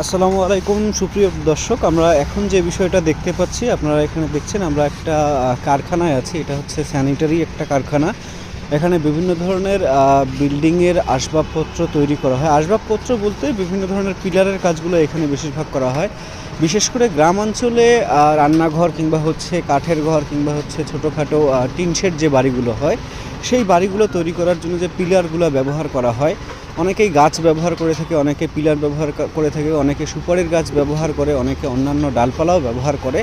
আসসালামু আলাইকুম সুপ্রিয় দর্শক। আমরা এখন যে বিষয়টা দেখতে পাচ্ছি আপনারা এখানে দেখছেন আমরা একটা কারখানায় আছি। এটা হচ্ছে স্যানিটারি একটা কারখানা। এখানে বিভিন্ন ধরনের বিল্ডিংয়ের আসবাবপত্র তৈরি করা হয়। আসবাবপত্র বলতে বিভিন্ন ধরনের পিলারের কাজগুলো এখানে বেশিরভাগ করা হয়। বিশেষ করে গ্রাম অঞ্চলে রান্নাঘর কিংবা হচ্ছে কাঠের ঘর কিংবা হচ্ছে ছোটোখাটো আহ, টিন শেড যে বাড়িগুলো হয় সেই বাড়িগুলো তৈরি করার জন্য যে পিলারগুলো ব্যবহার করা হয় অনেকেই গাছ ব্যবহার করে থাকে, অনেকে পিলার ব্যবহার করে থাকে, অনেকে সুপারির গাছ ব্যবহার করে, অনেকে অন্যান্য ডালপালাও ব্যবহার করে।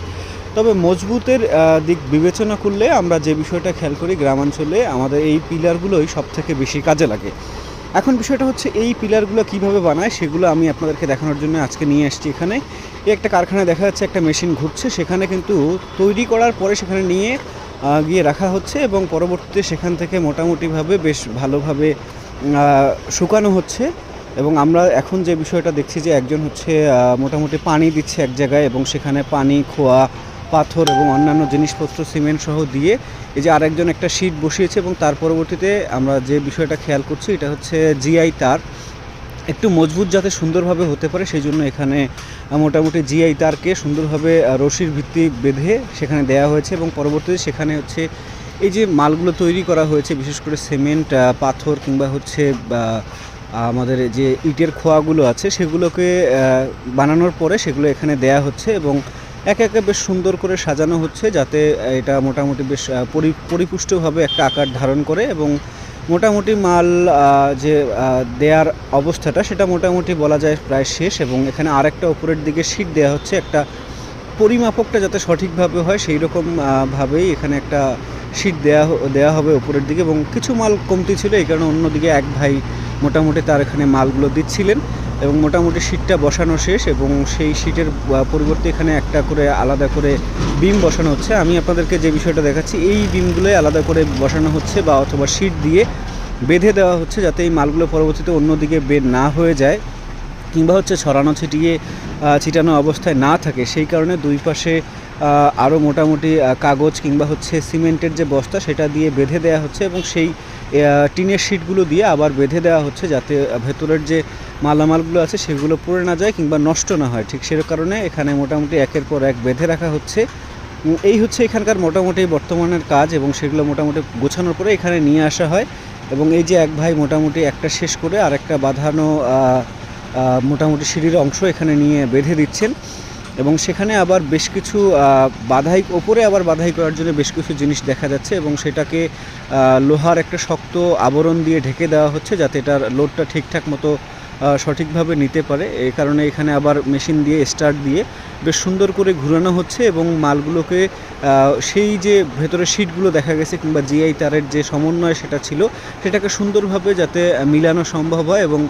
তবে মজবুতের দিক বিবেচনা করলে আমরা যে বিষয়টা খেয়াল করি গ্রামাঞ্চলে, আমাদের এই পিলারগুলোই সব থেকে বেশি কাজে লাগে। এখন বিষয়টা হচ্ছে এই পিলারগুলো কীভাবে বানায়, সেগুলো আমি আপনাদেরকে দেখানোর জন্য আজকে নিয়ে আসছি এখানে। এই একটা কারখানায় দেখা যাচ্ছে একটা মেশিন ঘুরছে, সেখানে কিন্তু তৈরি করার পরে সেখানে নিয়ে গিয়ে রাখা হচ্ছে এবং পরবর্তীতে সেখান থেকে মোটামুটিভাবে বেশ ভালোভাবে শুকানো হচ্ছে এবং আমরা এখন যে বিষয়টা দেখছি যে একজন হচ্ছে মোটামুটি পানি দিচ্ছে এক জায়গায় এবং সেখানে পানি, খোয়া, পাথর এবং অন্যান্য জিনিসপত্র, সিমেন্ট সহ দিয়ে এই যে আরেকজন একটা শীট বসিয়েছে এবং তার পরবর্তীতে আমরা যে বিষয়টা খেয়াল করছি এটা হচ্ছে জিআই তার। একটু মজবুত যাতে সুন্দরভাবে হতে পারে সেই জন্য এখানে মোটামুটি জিআই তারকে সুন্দরভাবে রশির ভিত্তি বেঁধে সেখানে দেওয়া হয়েছে এবং পরবর্তীতে সেখানে হচ্ছে এই যে মালগুলো তৈরি করা হয়েছে, বিশেষ করে সিমেন্ট পাথর কিংবা হচ্ছে আমাদের যে ইটের খোয়াগুলো আছে, সেগুলোকে বানানোর পরে সেগুলো এখানে দেয়া হচ্ছে এবং একে একে বেশ সুন্দর করে সাজানো হচ্ছে যাতে এটা মোটামুটি বেশ পরি, পরিপুষ্টভাবে একটা আকার ধারণ করে এবং মোটামুটি মাল যে দেয়ার অবস্থাটা সেটা মোটামুটি বলা যায় প্রায় শেষ এবং এখানে আরেকটা উপরের দিকে শীট দেওয়া হচ্ছে, একটা পরিমাপকটা যাতে সঠিকভাবে হয়, সেই রকম ভাবেই এখানে একটা শীট দেয়া দেওয়া হবে উপরের দিকে এবং কিছু মাল কমতি ছিল এই কারণে অন্যদিকে এক ভাই মোটামুটি তার এখানে মালগুলো দিচ্ছিলেন এবং মোটামুটি শীটটা বসানো শেষ এবং সেই আহ, পরিবর্তে এখানে একটা করে আলাদা করে বিম বসানো হচ্ছে। আমি আপনাদেরকে যে বিষয়টা দেখাচ্ছি এই বিমগুলোই আলাদা করে বসানো হচ্ছে বা অথবা শীট দিয়ে বেঁধে দেওয়া হচ্ছে যাতে এই মালগুলো পরবর্তীতে অন্যদিকে বের না হয়ে যায় কিংবা হচ্ছে ছড়ানো ছিটিয়ে ছিটানো অবস্থায় না থাকে। সেই কারণে দুই পাশে আরও মোটামুটি কাগজ কিংবা হচ্ছে সিমেন্টের যে বস্তা সেটা দিয়ে বেঁধে দেওয়া হচ্ছে এবং সেই টিনের শিটগুলো দিয়ে আবার বেঁধে দেওয়া হচ্ছে যাতে ভেতরের যে মালামালগুলো আছে সেগুলো পড়ে না যায় কিংবা নষ্ট না হয়। ঠিক সে কারণে এখানে মোটামুটি একের পর এক বেঁধে রাখা হচ্ছে। এই হচ্ছে এখানকার মোটামুটি বর্তমানের কাজ এবং সেগুলো মোটামুটি গোছানোর পরে এখানে নিয়ে আসা হয় এবং এই যে এক ভাই মোটামুটি একটা শেষ করে আর একটা বাঁধানো মোটামুটি সিঁড়ির অংশ এখানে নিয়ে বেঁধে দিচ্ছেন। এবং সেখানে আবার বেশ কিছু বাধাই, ওপরে আবার বাধাই করার জন্য বেশ কিছু জিনিস দেখা যাচ্ছে এবং সেটাকে লোহার একটা শক্ত আবরণ দিয়ে ঢেকে দেওয়া হচ্ছে যাতে এটার লোডটা ঠিকঠাক মতো সঠিকভাবে নিতে পারে। এই কারণে এখানে আবার মেশিন দিয়ে স্টার্ট দিয়ে বেশ সুন্দর করে ঘুরানো হচ্ছে এবং মালগুলোকে সেই যে ভেতরে সিটগুলো দেখা গেছে কিংবা জিআই তারের যে সমন্বয় সেটা ছিল, সেটাকে সুন্দরভাবে যাতে মিলানো সম্ভব হয় এবং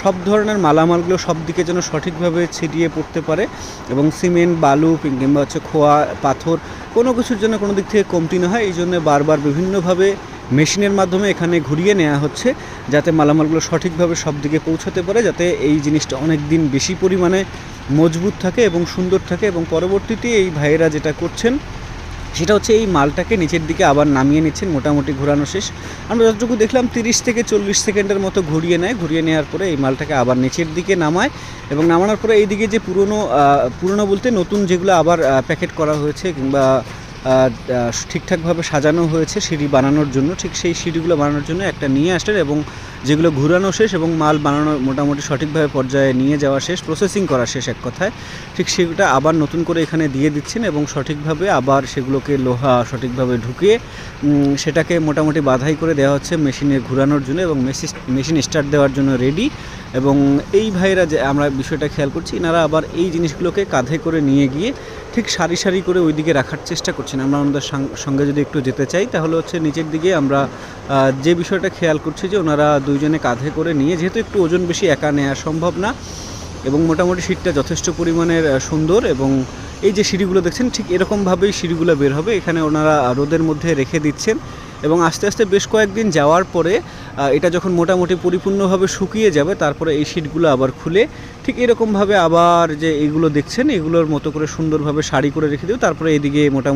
সব ধরনের মালামালগুলো সব দিকে যেন সঠিকভাবে ছিটিয়ে পড়তে পারে এবং সিমেন্ট, বালু কিংবা হচ্ছে খোয়া, পাথর কোনো কিছুর জন্য কোনো দিক থেকে কমতি না হয়। এই জন্য বারবার বিভিন্নভাবে মেশিনের মাধ্যমে এখানে ঘুরিয়ে নেওয়া হচ্ছে যাতে মালামালগুলো সঠিকভাবে সব দিকে পৌঁছাতে পারে, যাতে এই জিনিসটা অনেক দিন বেশি পরিমাণে মজবুত থাকে এবং সুন্দর থাকে এবং পরবর্তীতে এই ভাইয়েরা যেটা করছেন, সেটা হচ্ছে এই মালটাকে নিচের দিকে আবার নামিয়ে নিচ্ছেন, মোটামুটি ঘোরানো শেষ। আমরা যতটুকু দেখলাম, তিরিশ থেকে চল্লিশ সেকেন্ডের মতো ঘুরিয়ে নেয়, ঘুরিয়ে নেওয়ার পরে এই মালটাকে আবার নিচের দিকে নামায় এবং নামানোর পরে এইদিকে যে পুরনো পুরনো বলতে নতুন যেগুলো আবার প্যাকেট করা হয়েছে কিংবা ঠিকঠাকভাবে সাজানো হয়েছে সিঁড়ি বানানোর জন্য। ঠিক সেই সিঁড়িগুলো বানানোর জন্য একটা নিয়ে আসলেন এবং যেগুলো ঘুরানো শেষ এবং মাল বানানো মোটামুটি সঠিকভাবে পর্যায়ে নিয়ে যাওয়া শেষ প্রসেসিং করা শেষ এক কথায়। ঠিক সেটা আবার নতুন করে এখানে দিয়ে দিচ্ছেন এবং সঠিকভাবে আবার সেগুলোকে লোহা সঠিকভাবে ঢুকিয়ে সেটাকে মোটামুটি বাধাই করে দেওয়া হচ্ছে মেশিনে ঘোরানোর জন্য এবং মেশিন স্টার্ট দেওয়ার জন্য রেডি এবং এই ভাইরা যে আমরা বিষয়টা খেয়াল করছি, এনারা আবার এই জিনিসগুলোকে কাঁধে করে নিয়ে গিয়ে ঠিক সারি সারি করে ওইদিকে রাখার চেষ্টা করছেন। আমরা আমাদের সঙ্গে যদি একটু যেতে চাই, তাহলে হচ্ছে নিচের দিকে আমরা যে বিষয়টা খেয়াল করছি যে ওনারা দুইজনে কাঁধে করে নিয়ে, যেহেতু একটু ওজন বেশি একা নেওয়া সম্ভব না এবং মোটামুটি সিটটা যথেষ্ট পরিমাণের সুন্দর এবং এই যে সিঁড়িগুলো দেখছেন, ঠিক এরকমভাবেই সিঁড়িগুলো বের হবে। এখানে ওনারা রোদের মধ্যে রেখে দিচ্ছেন। এবং আস্তে আস্তে বেশ কয়েকদিন যাওয়ার পরে এটা যখন মোটামুটি পরিপূর্ণভাবে শুকিয়ে যাবে, তারপরে এই সিটগুলো আবার খুলে ঠিক এরকমভাবে আবার যে এগুলো দেখছেন, এগুলোর মতো করে সুন্দরভাবে শাড়ি করে রেখে দেবে তারপরে এদিকে মোটামুটি